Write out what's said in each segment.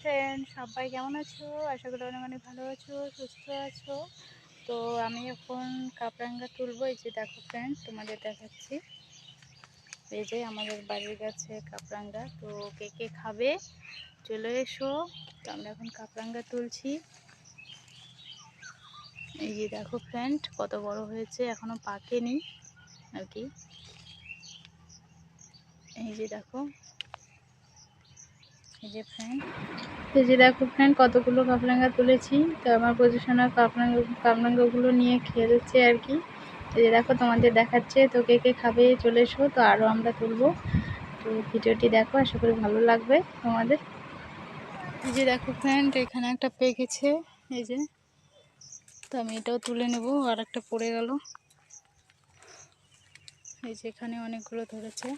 Friend সবাই কেমন আছো? আশা করি অনেক অনেক ভালো আছো, সুস্থ আছো। তো আমি এখন কাপড়াঙ্গা তুলবো, এই যে দেখো ফ্রেন্ড তোমাদের দেখাচ্ছি। এই যে আমাদের বাড়ির কাছে কাপড়াঙ্গা, তো কে কে খাবে চলে এসো। তো আমরা এখন কাপড়াঙ্গা তুলছি। এই যে দেখো ফ্রেন্ড কত বড় হয়েছে, এখনও পাকেনি, আর কি। এই যে দেখো এই যে ফ্রেন্ড এই যে দেখো ফ্রেন্ড কতগুলো কাপড়াঙ্গা তুলেছি। তো আমার পজিশনে কাপড়াঙ্গা, কাপড়াঙ্গাগুলো নিয়ে দিচ্ছে আর কি। এই যে দেখো, তোমাদের দেখাচ্ছে তো কে কে খাবে, চলে এসো, তো আরও আমরা তুলবো। তো ভিডিওটি দেখো, আশা করি ভালো লাগবে তোমাদের। এই যে দেখো ফ্রেন্ড এখানে একটা পেকেছে এই যে, তো আমি এটাও তুলে নেব, আর একটা পড়ে গেল। এই যে এখানে অনেকগুলো ধরেছে।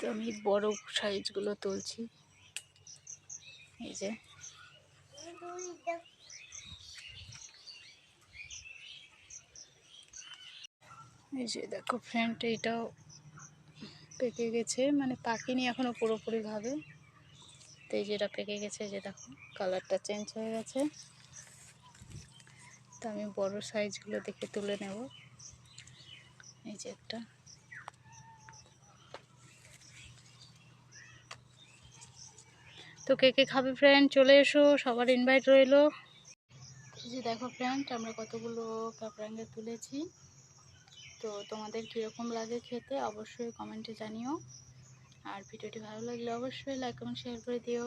তো আমি বড় সাইজগুলো তুলছি। এই যে। এই যে দেখো ফ্রেন্ড এইটাও পেকে গেছে মানে পাকেনি এখনও পুরোপুরিভাবে। তো এই যেটা পেকে গেছে যে দেখো কালারটা চেঞ্জ হয়ে গেছে। তো আমি বড় সাইজগুলো দেখে তুলে নেব। এই যে একটা। তো কে কে খাবে ফ্রেন্ড চলে এসো, সবার ইনভাইট রইল। যে দেখো ফ্রেন্ড আমরা কতগুলো কাপড়াঙ্গে তুলেছি। তো তোমাদের কীরকম লাগে খেতে অবশ্যই কমেন্টে জানিও। আর ভিডিওটি ভালো লাগলে অবশ্যই লাইক কমেন্ট শেয়ার করে দিও।